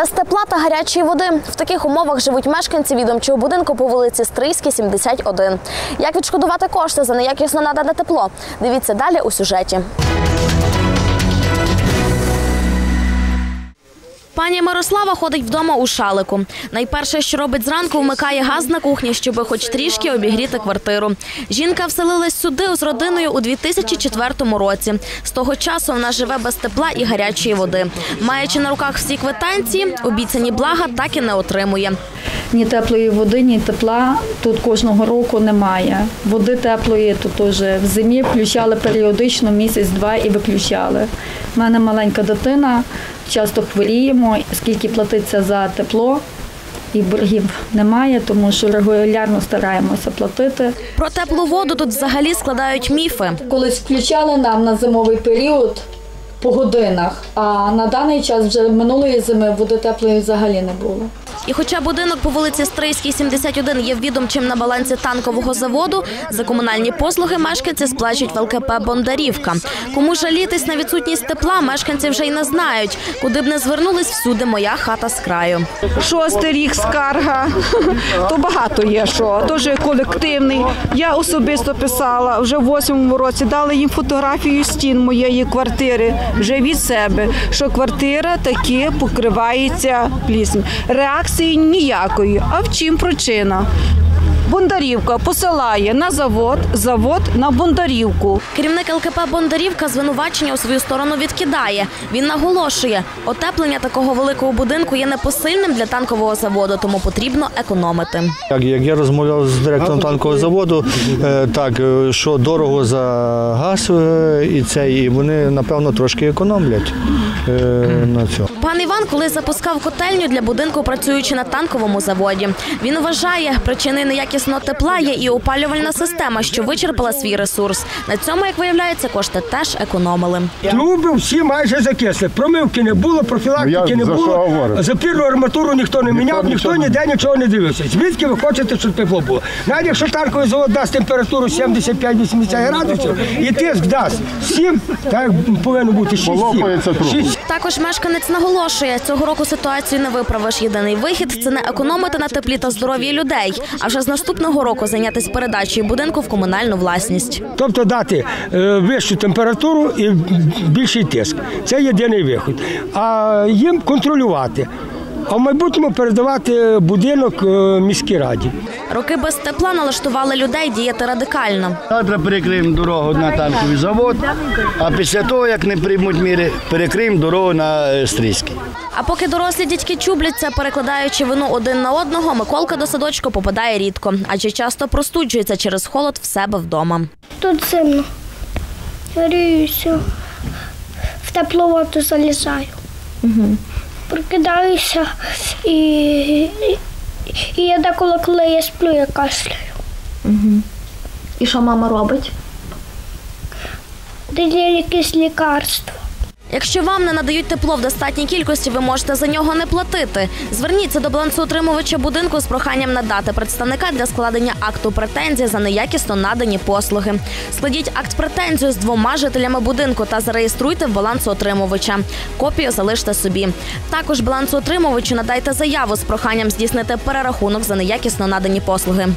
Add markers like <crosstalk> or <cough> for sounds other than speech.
Без тепла та гарячої води в таких умовах живуть мешканці відомчого будинку по вулиці Стрийській, 71. Як відшкодувати кошти за неякісно надане тепло? Дивіться далі у сюжеті. Пані Мирослава ходить вдома у шалику. Найперше, що робить зранку, вмикає газ на кухні, щоб хоч трішки обігріти квартиру. Жінка вселилась сюди з родиною у 2004 році. З того часу вона живе без тепла і гарячої води. Маючи на руках всі квитанції, обіцяні блага так і не отримує. Ні теплої води, ні тепла тут кожного року немає. Води теплої тут теж в зимі включали періодично місяць-два і виключали. У мене маленька дитина, часто хворіємо, скільки платиться за тепло. І боргів немає, тому що регулярно стараємося платити. Про теплу воду тут взагалі складають міфи. Колись включали нам на зимовий період по годинах, а на даний час вже минулої зими води теплої взагалі не було. І хоча будинок по вулиці Стрийській, 71 є відомчим на балансі танкового заводу, за комунальні послуги мешканці сплачують в ЛКП Бондарівка. Кому жалітись на відсутність тепла, мешканці вже й не знають. Куди б не звернулись, всюди моя хата з краю. Шостий рік скарга, <laughs> то багато є що, теж колективний. Я особисто писала вже в восьмому році, дали їм фотографію стін моєї квартири вже від себе, що квартира таки покривається плісню. Реакції ніякої. А в чим причина? Бондарівка посилає на завод, завод на Бондарівку. Керівник ЛКП Бондарівка звинувачення у свою сторону відкидає. Він наголошує, отеплення такого великого будинку є непосильним для танкового заводу, тому потрібно економити. Як, як я розмовляв з директором танкового заводу, е, так е, що дорого за газ е, і це, і вони напевно трошки економлять е, на цьому. Пан Іван колись запускав котельню для будинку, працюючи на танковому заводі. Він вважає, причини неякісного тепла є і опалювальна система, що вичерпала свій ресурс. На цьому, як виявляється, кошти теж економили. Труби всі майже закисли. Промивки не було, профілактики Ну, не було. Запірну арматуру ніхто не міняв, ніхто ніде нічого не дивився. Звідки ви хочете, щоб тепло було? Навіть якщо танковий завод дасть температуру 75-80 градусів і тиск дасть 7, так повинно бути 6. Полопається труба. 6. Також мешканець наголошує, цього року ситуацію не виправиш. Єдиний вихід це не економити на теплі та здоров'ї людей, а вже з наступного року зайнятися передачею будинку в комунальну власність. Тобто дати е, вищу температуру і більший тиск. Це єдиний вихід. А їм контролювати. А в майбутньому передавати будинок е, міській раді. Роки без тепла налаштували людей діяти радикально. Завтра перекриємо дорогу на танковий завод, а після того, як не приймуть міри, перекриємо дорогу на е, Стрийський. А поки дорослі дітки чубляться, перекладаючи вину один на одного, Миколка до садочку попадає рідко, адже часто простуджується через холод в себе вдома. Тут зимно. Гріюся. В теплу воду залізаю. Угу. Прокидаюся і, і я деколи, коли я сплю, я кашляю. І що мама робить? Дає якесь лікарство. Якщо вам не надають тепло в достатній кількості, ви можете за нього не платити. Зверніться до балансоутримувача будинку з проханням надати представника для складення акту претензії за неякісно надані послуги. Складіть акт претензію з двома жителями будинку та зареєструйте в балансоутримувача. Копію залиште собі. Також балансоутримувачу надайте заяву з проханням здійснити перерахунок за неякісно надані послуги.